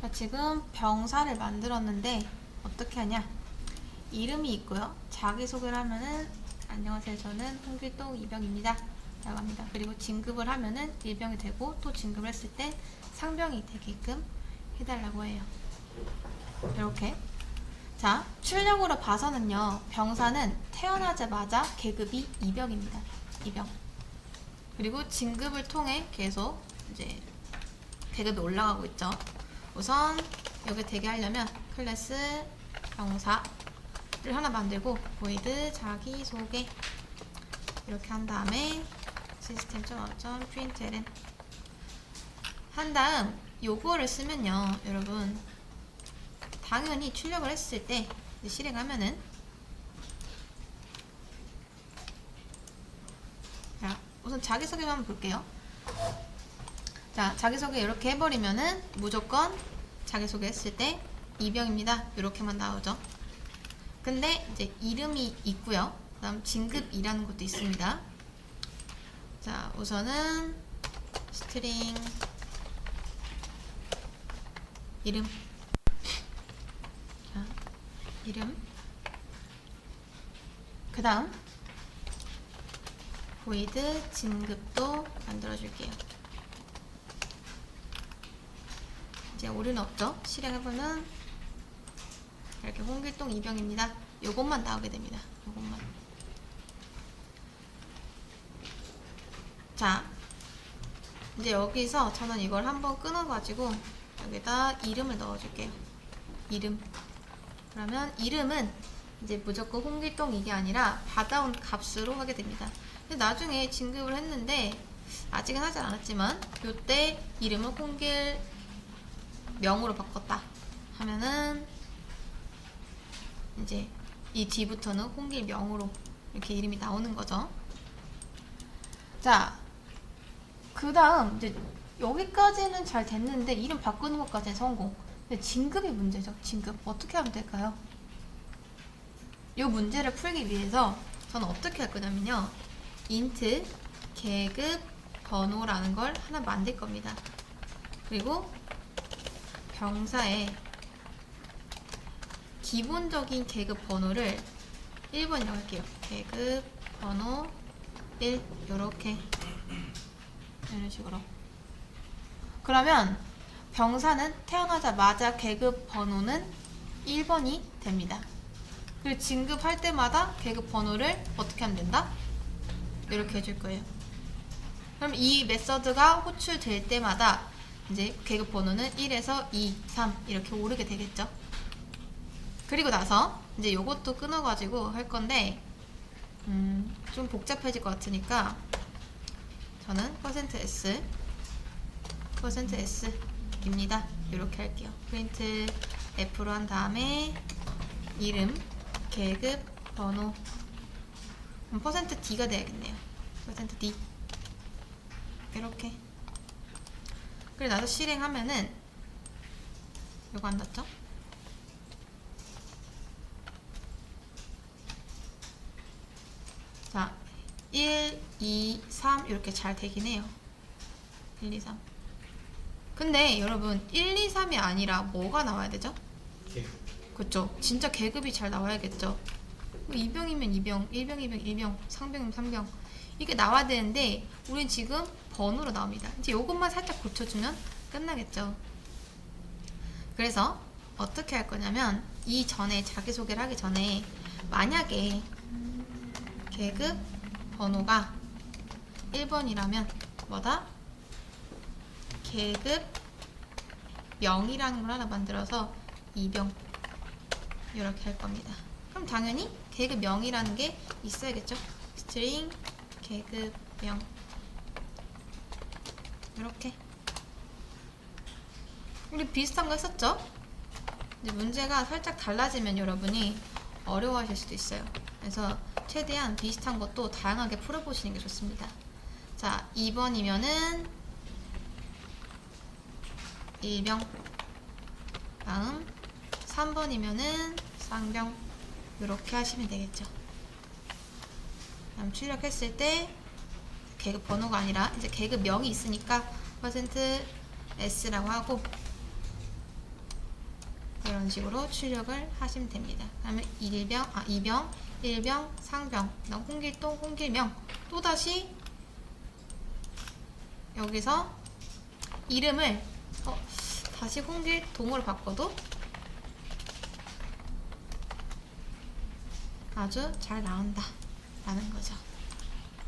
자, 지금 병사를 만들었는데 어떻게 하냐? 이름이 있고요. 자기소개를 하면은 안녕하세요. 저는 홍길동 이병입니다. 라고 합니다. 그리고 진급을 하면은 일병이 되고 또 진급을 했을 때 상병이 되게끔 해달라고 해요. 이렇게. 자, 출력으로 봐서는요. 병사는 태어나자마자 계급이 이병입니다. 이병. 그리고 진급을 통해 계속 이제 계급이 올라가고 있죠. 우선 여기 되게 하려면 클래스 병사를 하나 만들고 void 자기소개 이렇게 한 다음에 시스템 점 println 한 다음 요거를 쓰면요 여러분. 당연히 출력을 했을 때 실행하면은 자 우선 자기소개만 볼게요. 자, 자기소개 이렇게 해버리면은 무조건 자기소개 했을 때 이병입니다. 이렇게만 나오죠. 근데 이제 이름이 있고요. 그 다음 진급이라는 것도 있습니다. 자, 우선은 스트링 이름 자, 이름 그 다음 void 진급도 만들어 줄게요. 이제 오류는 없죠? 실행해보면 이렇게 홍길동 이병입니다. 요것만 나오게 됩니다. 요것만. 자, 이제 여기서 저는 이걸 한번 끊어가지고 여기다 이름을 넣어줄게요. 이름. 그러면 이름은 이제 무조건 홍길동 이게 아니라 받아온 값으로 하게 됩니다. 근데 나중에 진급을 했는데 아직은 하지 않았지만 요때 이름은 홍길 명으로 바꿨다 하면은 이제 이 뒤부터는 홍길 명으로 이렇게 이름이 나오는 거죠. 자, 그 다음 이제 여기까지는 잘 됐는데 이름 바꾸는 것까지는 성공. 근데 진급이 문제죠. 진급 어떻게 하면 될까요? 이 문제를 풀기 위해서 저는 어떻게 할 거냐면요. int 계급 번호라는 걸 하나 만들 겁니다. 그리고 병사의 기본적인 계급 번호를 1번이라고 할게요. 계급 번호 1 요렇게 이런 식으로 그러면 병사는 태어나자마자 계급 번호는 1번이 됩니다. 그리고 진급할 때마다 계급 번호를 어떻게 하면 된다? 이렇게 해줄 거예요. 그럼 이 메서드가 호출될 때마다 이제 계급 번호는 1에서 2, 3 이렇게 오르게 되겠죠. 그리고 나서 이제 요것도 끊어가지고 할 건데 음, 좀 복잡해질 것 같으니까 저는 %s %s입니다. 이렇게 할게요. 프린트 f로 한 다음에 이름, 계급, 번호 그럼 %d가 돼야겠네요. %d 이렇게 그리고 나서 실행하면은 이거 안 닿죠? 자, 1, 2, 3 이렇게 잘 되긴 해요. 1, 2, 3. 근데 여러분 1, 2, 3이 아니라 뭐가 나와야 되죠? 그쵸. 진짜 계급이 잘 나와야겠죠. 뭐 이병이면 이병, 1병, 2병, 1병, 상병이면 상병. 이게 나와야 되는데 우린 지금 번호로 나옵니다. 이제 이것만 살짝 고쳐주면 끝나겠죠. 그래서 어떻게 할 거냐면 이 전에 자기소개를 하기 전에 만약에 계급 번호가 1번이라면 뭐다? 계급 0이라는 걸 하나 만들어서 2병 이렇게 할 겁니다. 그럼 당연히 계급 0이라는 게 있어야겠죠? 스트링 계급 0 이렇게 우리 비슷한 거 했었죠? 이제 문제가 살짝 달라지면 여러분이 어려워하실 수도 있어요. 그래서 최대한 비슷한 것도 다양하게 풀어보시는 게 좋습니다. 자, 2번이면은 1병 다음 3번이면은 쌍병 이렇게 하시면 되겠죠. 다음 출력했을 때 계급 번호가 아니라 이제 계급 명이 있으니까 퍼센트 %s라고 하고 이런 식으로 출력을 하시면 됩니다. 그다음에 일병, 아 이병, 일병, 상병, 그다음 홍길동, 홍길명 또 다시 여기서 이름을 어, 다시 홍길동으로 바꿔도 아주 잘 나온다 라는 거죠.